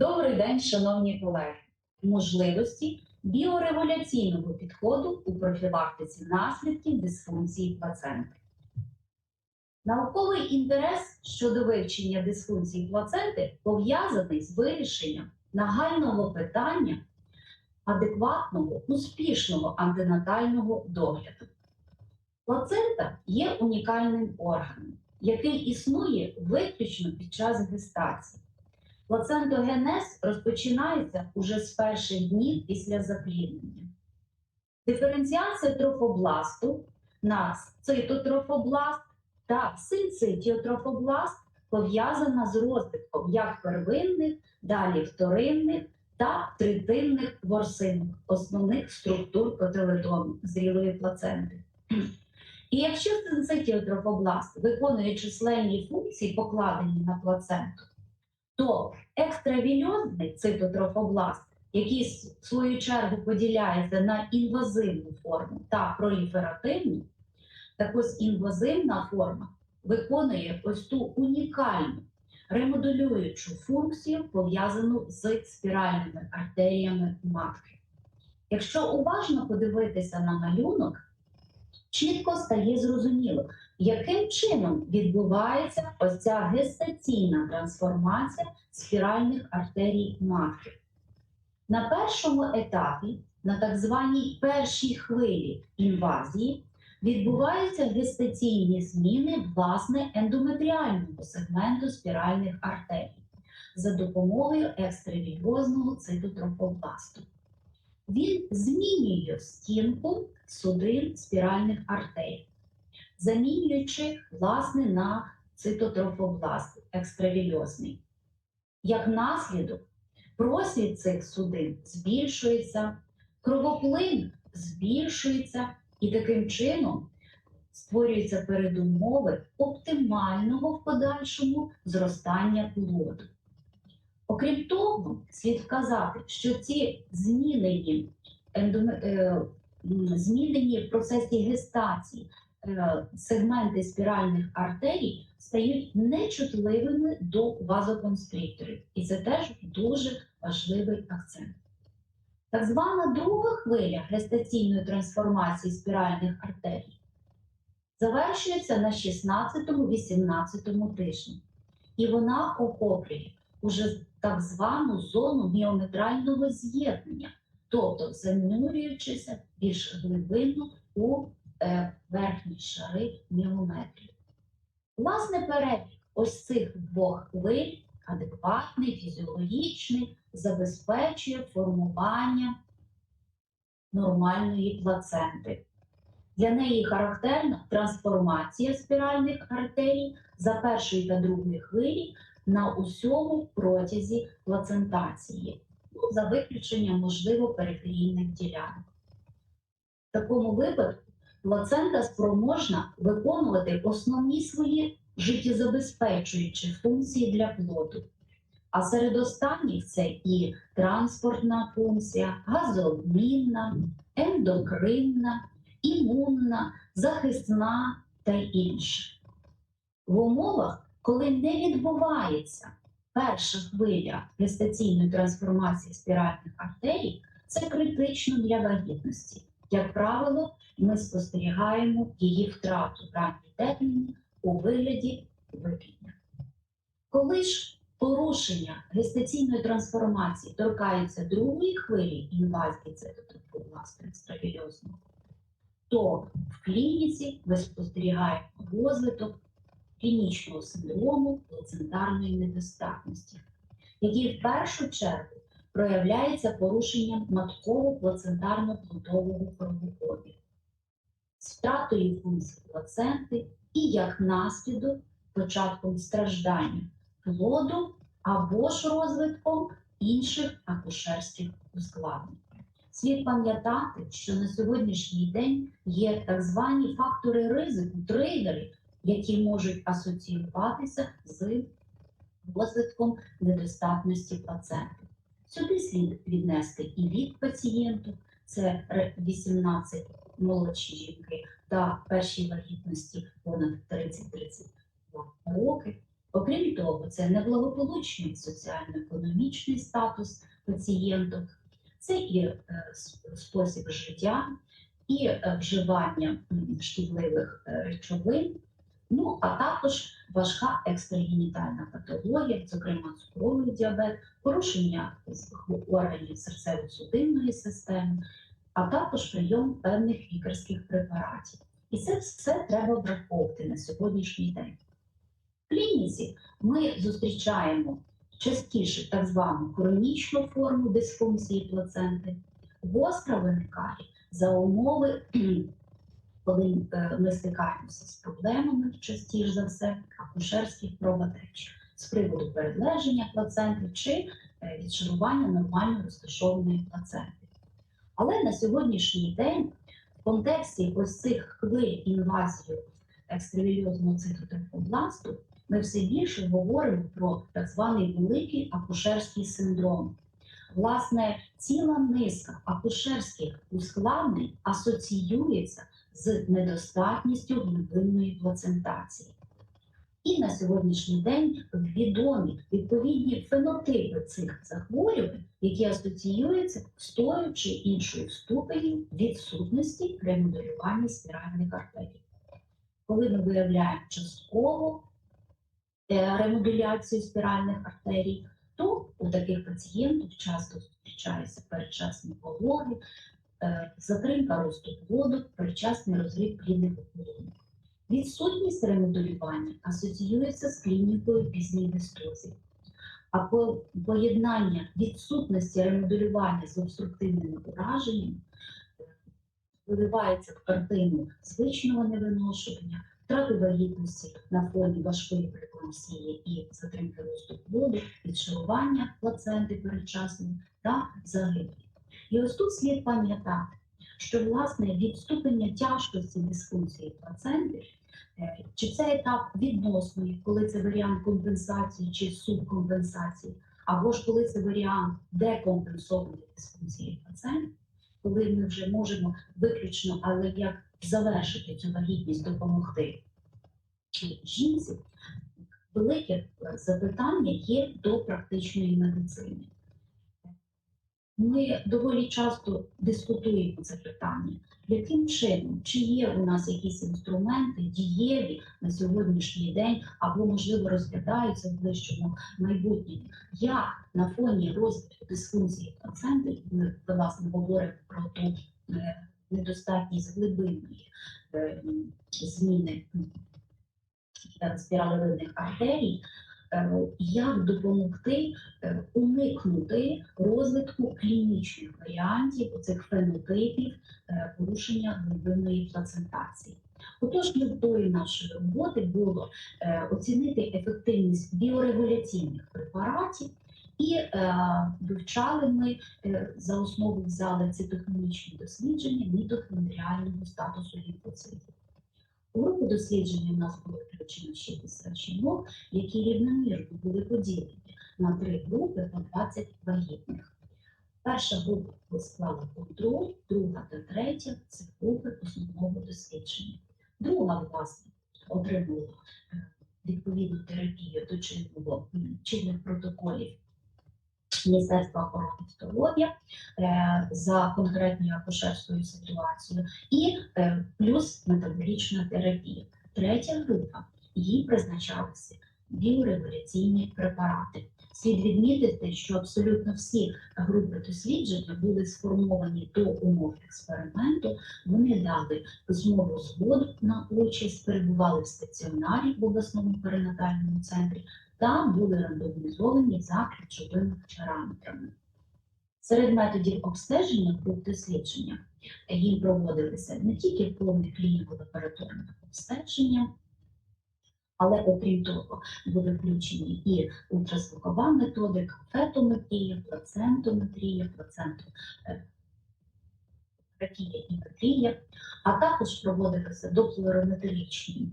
Добрий день, шановні колеги. Можливості біорегуляційного підходу у профілактиці наслідків дисфункції плаценти. Науковий інтерес щодо вивчення дисфункції плаценти пов'язаний з вирішенням нагального питання адекватного, успішного антинатального догляду. Плацента є унікальним органом, який існує виключно під час гестації. Плацентогенез розпочинається уже з перших днів після запліднення. Диференціація трофобласту на цитотрофобласт та синцитіотрофобласт пов'язана з розвитком як первинних, далі вторинних та третинних ворсинок, основних структур котеледону зрілої плаценти. І якщо синцитіотрофобласт виконує численні функції, покладені на плаценту, то екстравільозний цитотрофобласт, який в свою чергу поділяється на інвазивну форму та проліферативну, так ось інвазивна форма виконує ось ту унікальну ремодулюючу функцію, пов'язану з спіральними артеріями матки. Якщо уважно подивитися на малюнок, чітко стає зрозуміло, яким чином відбувається ось ця гестаційна трансформація спіральних артерій матки. На першому етапі, на так званій першій хвилі інвазії, відбуваються гестаційні зміни власне ендометріального сегменту спіральних артерій за допомогою екстревільозного цитотрофобласту. Він змінює стінку судин спіральних артерій, замінюючи власне на цитотрофобласт екстравільозний. Як наслідок, просвіт цих судин збільшується, кровоплин збільшується, і таким чином створюються передумови оптимального в подальшому зростання плоду. Окрім того, слід вказати, що ці змінені, е, змінені в процесі гестації е, сегменти спіральних артерій стають нечутливими до вазоконстрикторів. І це теж дуже важливий акцент. Так звана друга хвиля гестаційної трансформації спіральних артерій завершується на 16-18 тижні, і вона охоплює уже так звану зону міометрального з'єднання, тобто занурюючися більш глибинно у е, верхні шари міометрії. Власне, перебіг ось цих двох хвиль, адекватний, фізіологічний, забезпечує формування нормальної плаценти. Для неї характерна трансформація спіральних артерій за першої та другої хвилі на усьому протязі плацентації, ну, за виключенням, можливо, периферійних ділянок. В такому випадку плацента спроможна виконувати основні свої життєзабезпечуючі функції для плоду. А серед останніх це і транспортна функція, газообмінна, ендокринна, імунна, захисна та інше. В умовах, коли не відбувається перша хвиля гестаційної трансформації спіральних артерій, це критично для вагітності. Як правило, ми спостерігаємо її втрату в ранній терміні у вигляді виплідня. Коли ж порушення гестаційної трансформації торкаються другої хвилі інвазії цитотрофобласту екстравільозного, то в клініці ми спостерігаємо розвиток клінічного синдрому плацентарної недостатності, який в першу чергу проявляється порушенням матково-плацентарно-плодового кровообігу, з втратою функцій плаценти і як наслідок початком страждання плоду або ж розвитком інших акушерських ускладнень. Слід пам'ятати, що на сьогоднішній день є так звані фактори ризику, тригери, які можуть асоціюватися з розвитком недостатності плаценти. Сюди слід віднести і вік пацієнту, це 18 молодші жінки та першій вагітності понад 30-32 роки, Окрім того, це неблагополучний соціально-економічний статус пацієнток, це і е, спосіб життя, і е, вживання шкідливих е, речовин, ну а також важка екстрагенітальна патологія, зокрема цукровий діабет, порушення органів серцево-судинної системи, а також прийом певних лікарських препаратів. І це все треба враховувати на сьогоднішній день. В клініці ми зустрічаємо частіше так звану хронічну форму дисфункції плаценти. Гостра виникає за умови, коли е, ми стикаємося з проблемами частіше за все акушерських кровотеч з приводу перележення плаценти чи е, відшарування нормально розташованої плаценти. Але на сьогоднішній день в контексті ось цих хвиль інвазії екстравільозного цитотрофобласту ми все більше говоримо про так званий великий акушерський синдром. Власне, ціла низка акушерських ускладнень асоціюється з недостатністю глибинної плацентації. І на сьогоднішній день відомі відповідні фенотипи цих захворювань, які асоціюються з тою чи іншою ступенем відсутності ремоделювання спіральних артерій. Коли ми виявляємо частково е, ремодуляцію спіральних артерій, то у таких пацієнтів часто зустрічаються передчасні пологи, затримка росту плоду, передчасний розрив плідних оболонок. Відсутність ремодулювання асоціюється з клінікою пізньої дистозії. А поєднання відсутності ремодулювання з обструктивними ураженнями е, виливається в картину звичного невиношування, втрати вагітності на фоні важкої прекламсії і затримки росту плоду, відшарування плаценти передчасної та загибелі. І ось тут слід пам'ятати, що власне від ступеня тяжкості дисфункції плаценти, е, чи це етап відносної, коли це варіант компенсації чи субкомпенсації, або ж коли це варіант декомпенсованої дисфункції плаценти, коли ми вже можемо виключно, але як завершити цю вагітність, допомогти жінці, велике е, запитання є до практичної медицини. Ми доволі часто дискутуємо це питання, яким чином, чи є у нас якісь інструменти дієві на сьогоднішній день, або, можливо, розглядаються в ближчому майбутньому, як на фоні розвитку дисфункції плаценти, ми власне говоримо про ту е, недостатність глибинної е, зміни спіралевидних артерій, як допомогти е, уникнути розвитку клінічних варіантів цих фенотипів е, порушення глибинної плацентації. Отож, метою нашої роботи було е, оцінити ефективність біорегуляційних препаратів. І е, вивчали ми е, за основу взяли цитохімічні дослідження мітохондріального статусу лімфоцитів. У групу дослідження у нас було включено 60 жінок, які рівномірно були поділені на три групи по 20 вагітних. Перша група склала контроль, друга та третя це групи основного дослідження. Друга, власне, отримала е, відповідну терапію до м, чинних протоколів Міністерства охорони здоров'я е, за конкретною акушерською ситуацією і е, плюс метаболічна терапія. Третя група їй призначалися біорегуляційні препарати. Слід відмітити, що абсолютно всі групи дослідження були сформовані до умов експерименту. Вони дали письмову згоду на участь, перебували в стаціонарі в обласному перинатальному центрі та були рандомізовані за ключовими параметрами. Серед методів обстеження груп дослідження їм проводилися не тільки повне клініко-лабораторне обстеження, але окрім того, були включені і ультразвукова методика, фетометрія, плацентометрія, плацентографія і метрія, а також проводилися доплерометричні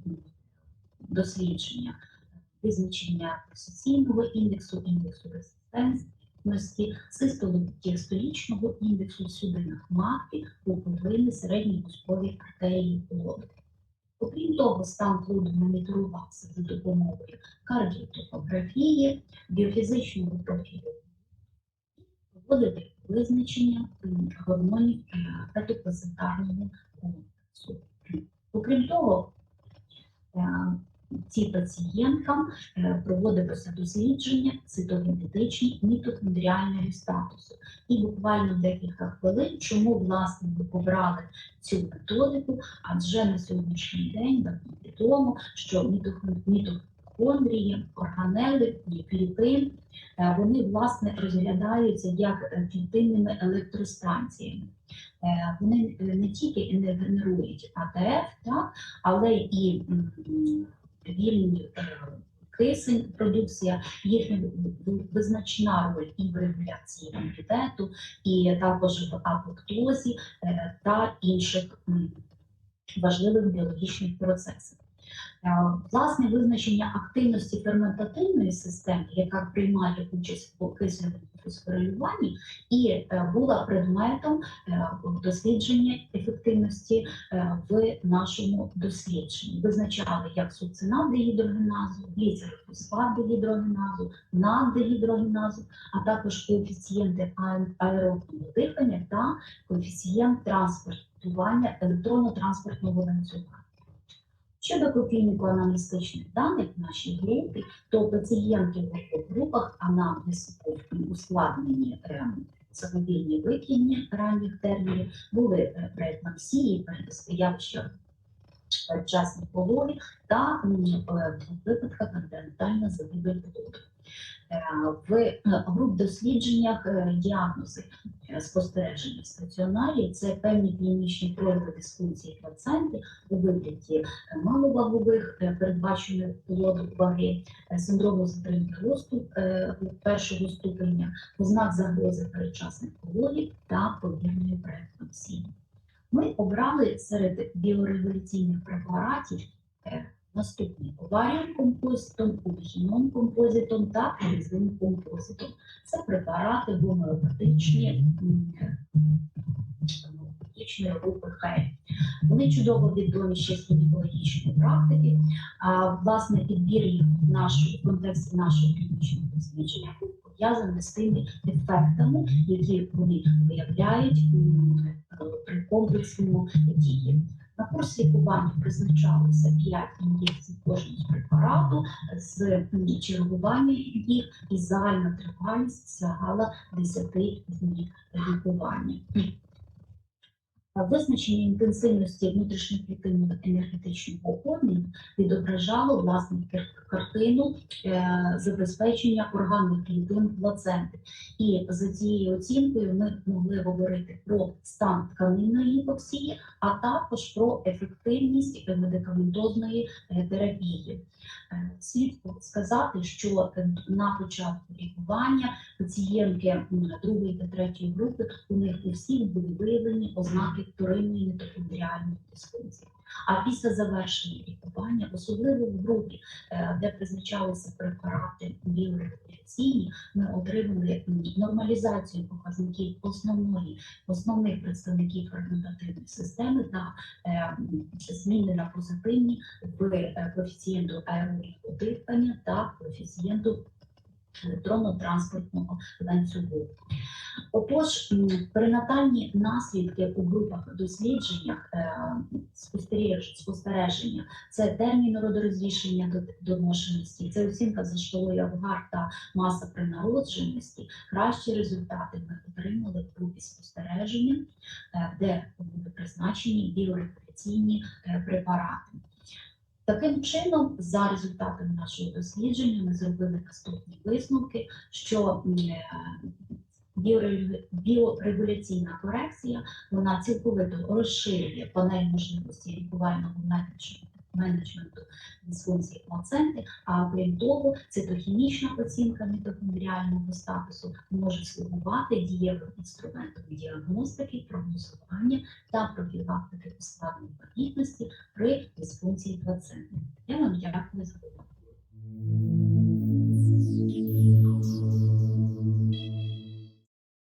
дослідження визначення сесійного індексу, індексу резистентності, систолого індексу судинах матки, пуповини, середньої пусковій артерії плоду. Окрім того, стан плоду моніторувався за допомогою кардіотопографії, біофізичного профілю, проводити визначення гормонів е, фетоплацентарного комплексу. Окрім того, е, ці пацієнткам е, проводилося дослідження цитогенетичні мітохондріального статусу. І буквально декілька хвилин, чому власне ми обрали цю методику, адже на сьогоднішній день відомо, що мітохон- мітохондрії, органели клітин, е, вони власне розглядаються як клітинними електростанціями. Е, Вони не тільки не генерують АТФ, так, але і вільний е, кисень, продукція, їхня визначна роль і в регуляції імунітету, і також в апоптозі е, та інших важливих біологічних процесах. Е, Власне визначення активності ферментативної системи, яка приймає участь в окисленому фосфорилюванні, і е, була предметом е, дослідження ефективності в нашому дослідженні. Визначали як сукцинат дегідрогеназу, гліцерфосфат дегідрогеназу, наддегідрогеназу, а також коефіцієнти аеробного дихання та коефіцієнт транспортування електронно-транспортного ланцюга. Щодо клініко-аналістичних даних нашій групі, то пацієнти в обох групах анамнез був ускладнені ем, самовільні викидні ранніх термінів, були е, преекламсії, явища передчасні пологи та е, в випадках континентальна загибель плоду. Е, В е, груп дослідженнях е, діагнози спостереження в стаціонарі це певні клінічні прояви дисфункції плаценти у вигляді маловагових передбачених плоду ваги, синдрому затримки росту першого ступеня, ознак загрози передчасних пологів та повільної преекламсії. Ми обрали серед біорегуляційних препаратів наступні оваріум композитом, убігіном композитом та резин композитом. Це препарати гомеопатичні групи Х. Вони чудово відомі ще з гінекологічної практики. А власне підбір їх в контексті нашого клінічного дослідження був пов'язаний з тими ефектами, які вони виявляють при комплексному дії. На курс лікування призначалося 5 ін'єкцій кожного препарату з чергування їх, і загальна тривалість сягала 10 днів лікування. Визначення інтенсивності внутрішньоклітинного енергетичного обміну відображало власне картину е, забезпечення органних клітин плаценти. І за цією оцінкою ми могли говорити про стан тканинної гіпоксії, а також про ефективність медикаментозної е, терапії. Е, Слід сказати, що на початку лікування пацієнтки другої та третьої групи у них у всіх були виявлені ознаки вторинної мітохондріальної дисфункції. А після завершення лікування, особливо в групі, е, де призначалися препарати біорегуляційні, ми отримали нормалізацію показників основної основних представників ферментативної системи та е, зміни на позитивні в е, коефіцієнту аеробного дихання та коефіцієнту електронно-транспортного ланцюгу. Отож, перинатальні наслідки у групах дослідженнях е, спостереження це термін родорозрішення до доношеності, це оцінка за шкалою Авгар та маса при народженості. Кращі результати ми отримали в групі спостереження, е, де були призначені біорегуляційні е, препарати. Таким чином, за результатами нашого дослідження, ми зробили наступні висновки, що е, біорегуляційна корекція вона цілковито розширює панель можливості лікувального менеджменту менеджменту дисфункції плаценти, а окрім того, цитохімічна оцінка мітохондріального статусу може слугувати дієвим інструментом діагностики, прогнозування та профілактики ускладнень вагітності при дисфункції плаценти. Я вам дякую за увагу.